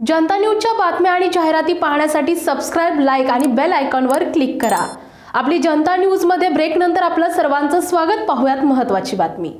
जनता न्यूजच्या बातम्या आणि जाहिराती पाहण्यासाठी सबस्क्राईब लाईक आणि बेल आयकॉनवर क्लिक करा. आपली जनता न्यूजमध्ये ब्रेकनंतर आपलं सर्वांचं स्वागत. पाहुयात महत्त्वाची बातमी.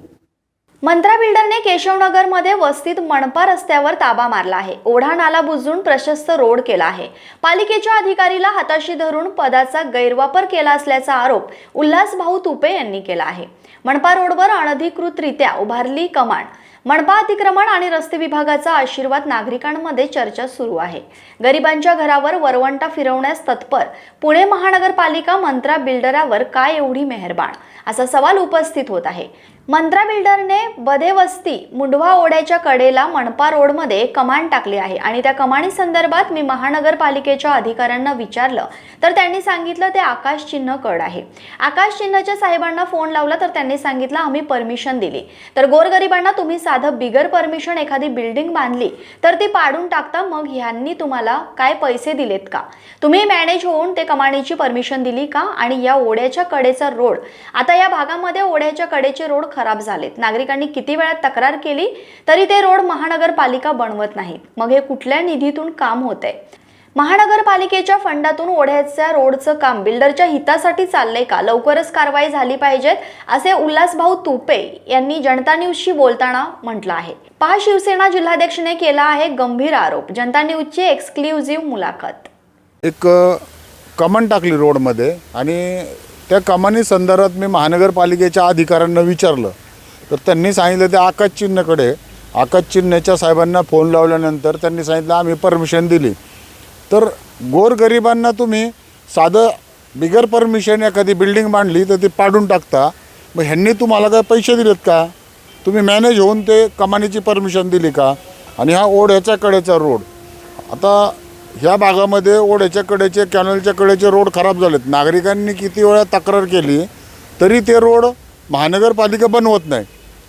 मंत्रा बिल्डरने केशवनगरमध्ये वस्तीत मणपा रस्त्यावर ताबा मारला आहे. ओढा नाला बुजून प्रशस्त रोड केला आहे. पालिकेच्या अधिकारीला हाताशी धरून पदाचा गैरवापर केला असल्याचा आरोप उल्हास भाऊ तुपे यांनी केला आहे. मणपा रोडवर अनधिकृतरित्या उभारली कमान मणपा अतिक्रमण आणि रस्ते विभागाचा आशीर्वाद नागरिकांमध्ये चर्चा सुरू आहे. गरिबांच्या घरावर वरवंटा फिरवण्यास तत्पर पुणे महानगरपालिका मंत्रा बिल्डरावर काय एवढी मेहरबान? असा सवाल उपस्थित होत आहे. मंत्रा बिल्डरने बदेवस्ती मुंडवा ओढ्याच्या कडेला मणपा रोडमध्ये कमान टाकली आहे. आणि त्या कमाणी संदर्भात मी महानगरपालिकेच्या अधिकाऱ्यांना विचारलं तर त्यांनी सांगितलं ते आकाश चिन्ह कड आहे. आकाश चिन्हच्या साहेबांना फोन लावला तर त्यांनी सांगितलं आम्ही परमिशन दिली. तर गोरगरिबांना तुम्ही साधं बिगर परमिशन एखादी बिल्डिंग बांधली तर ती पाडून टाकता मग ह्यांनी तुम्हाला काय पैसे दिलेत का? तुम्ही मॅनेज होऊन ते कमाणीची परमिशन दिली का? आणि या ओढ्याच्या कडेचा रोड आता या भागामध्ये ओढ्याच्या कडेचे रोड खराब झालेत. नागरिकांनी किती वेळा तक्रार केली तरी ते रोड महानगरपालिका बनवत नाहीत. मग हे कुठल्या निधीतून काम होत आहे महानगरपालिकेच्या फंडातून ओढ्याच्या रोडचं काम बिल्डरच्या हितासाठी चाललंय का? लवकरच कारवाई झाली पाहिजेत असे उल्हासभाऊ तुपे यांनी जनता न्यूजशी बोलताना म्हटलं आहे. पहा शिवसेना जिल्हाध्यक्षने केला आहे गंभीर आरोप. जनता न्यूजची एक्सक्लुझिव्ह मुलाखत. एक कमन टाकली रोडमध्ये आणि त्या कमानी संदर्भात मी महानगरपालिकेच्या अधिकाऱ्यांना विचारलं. तर त्यांनी सांगितलं ते आकाश चिन्हकडे आकाश चिन्हच्या साहेबांना फोन लावल्यानंतर त्यांनी सांगितलं आम्ही परमिशन दिली. तर गोरगरिबांना तुम्ही साधं बिगर परमिशन एखादी बिल्डिंग बांधली तर ती पाडून टाकता. मग ह्यांनी तुम्हाला काय पैसे दिलेत का? तुम्ही मॅनेज होऊन ते कमानीची परमिशन दिली का? आणि हा ओढ्याच्या कडेचा रोड आता ह्या भागामध्ये ओढ्याच्या कडेचे कॅनलच्या कडेचे रोड खराब झालेत. नागरिकांनी किती वेळा तक्रार केली तरी ते रोड महानगरपालिका बनवत नाही.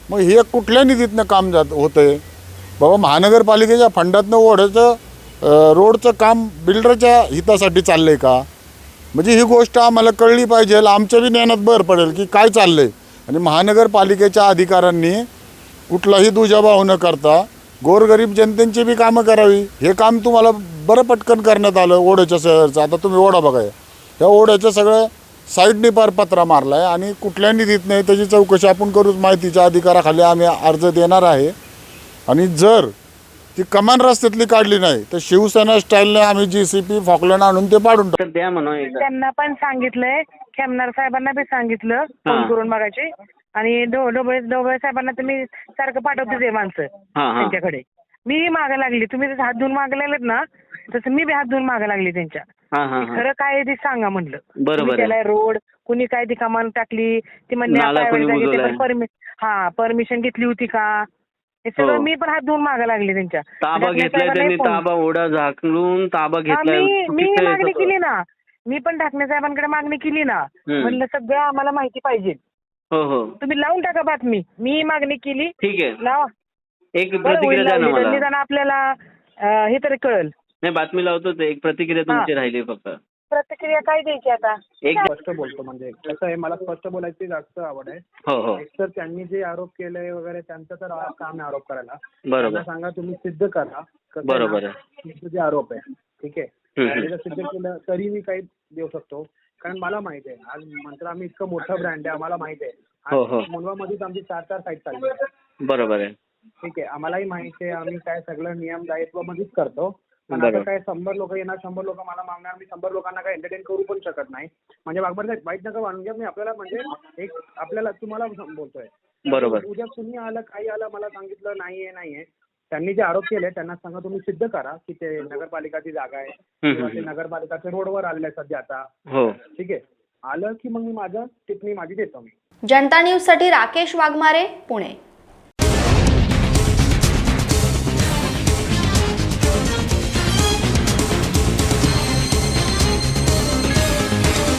मग हे कुठल्या निधीतनं काम जात होतं आहे बाबा महानगरपालिकेच्या फंडातनं ओढ्याचं रोडचं काम बिल्डरच्या हितासाठी चाललं आहे का? म्हणजे ही गोष्ट आम्हाला कळली पाहिजे आमच्या बी ज्ञानात भर पडेल की काय चाललं आहे आणि महानगरपालिकेच्या अधिकाऱ्यांनी कुठलाही दुजाभाव न करता गोरगरीब जनतेची बी कामं करावी. हे काम तुम्हाला बरं पटकन करण्यात आलं ओढ्याच्या शहरचं. आता तुम्ही ओढा बघा. ह्या ओढ्याचं सगळं साईडनी पार पत्रा मारला आहे आणि कुठल्या निधीत नाही त्याची चौकशी आपण करूच. माहितीच्या अधिकाराखाली आम्ही अर्ज देणार आहे. आणि जर ती कमान रस्त्यातली काढली नाही तर शिवसेना स्टाईलने आम्ही जी सी पी फॉकलँड आणून ते पाडून टाकू. द्या एकदा. त्यांना पण सांगितलंय खेमनार साहेबांना बी सांगितलं फोन करून बघायचे आणि डोबळे डोबळे साहेबांना तर मी सारखं पाठवते ते माणसं हा हा. त्यांच्याकडे. मी मागे लागली. तुम्ही हात धुवून मागे लागलेत ना तसं मी बी हात धुवून मागे लागली त्यांच्या. हा हा हा. खरं काय आहे ते सांगा म्हणलं. बरोबर आहे. रोड कुणी काय ती कमान टाकली ती म्हणली नाला कुणी बुजवलाय? पण परमि हा परमिशन घेतली होती का? हे सगळं हो. मी पण हात धुवून मागे लागली त्यांच्या. ताबा घेतलाय त्यांनी फोन- ताबा ओढा झाकलून ताबा हा, घेतलाय मी मी चुकीचं आहे मागणी सगळं. केली ना. मी पण ठाकरे साहेबांकडे मागणी केली ना. हम्म. म्हणलं सगळं आम्हाला माहिती पाहिजे. हो हो. तुम्ही लावून टाका बातमी. मी मागणी केली. ठीक आहे. लावा. एक बरं प्रतिक्रिया होईल द्या ना लावली. आपल्याला अं, हे तरी कळेल. नाही बातमी लावतोच आहे. एक प्रतिक्रिया तुमची राहिली फक्त. प्रतिक्रिया काय द्यायची आता? एक स्पष्ट बोलतो म्हणजे कसं आहे मला स्पष्ट बोलायची जास्त आवड आहे. हो हो. एक तर त्यांनी जे आरोप केले वगैरे त्यांचं तर आ- काम आहे आरोप करायला. बरोबर. त्यांना सांगा तुम्ही सिद्ध करा. कसं बरोबर तुमचे जे आरोप आहे ठीक आहे? हम्म. त्यांनी जर सिद्ध केलं तरी मी काही देऊ शकतो. कारण मला माहिती आहे आज मंत्र आम्ही इतकं मोठं ब्रँड आहे आम्हाला माहिती आहे. हो, हो. आज मुंबईमध्येच आमची चार चार साईट चालली आहे. बरोबर आहे. ठीक आहे आम्हालाही माहिती आहे आम्ही काय सगळं नियम दायित्वामध्येच करतो. पण. आता काय शंभर लोक येणार शंभर लोक मला मागणार मी शंभर लोकांना काय एंटरटेन करू पण शकत नाही. म्हणजे बागबर साहेब वाईट नका मानून घ्या मी आपल्याला म्हणजे एक आपल्याला तुम्हाला बोलतोय. बरोबर. उद्या कुणी आलं काही आलं मला सांगितलं नाहीये नाहीये. त्यांनी जे आरोप केले त्यांना सांगा तुम्ही सिद्ध करा की ते नगरपालिकाची जागा आहे. किंवा ते हम्म. नगरपालिकाचे रोडवर आलेले आहे सध्या आता. हो. ठीक आहे. आलं की मग मी माझं टिप्पणी माझी देतो मी. जनता न्यूजसाठी राकेश वाघमारे पुणे.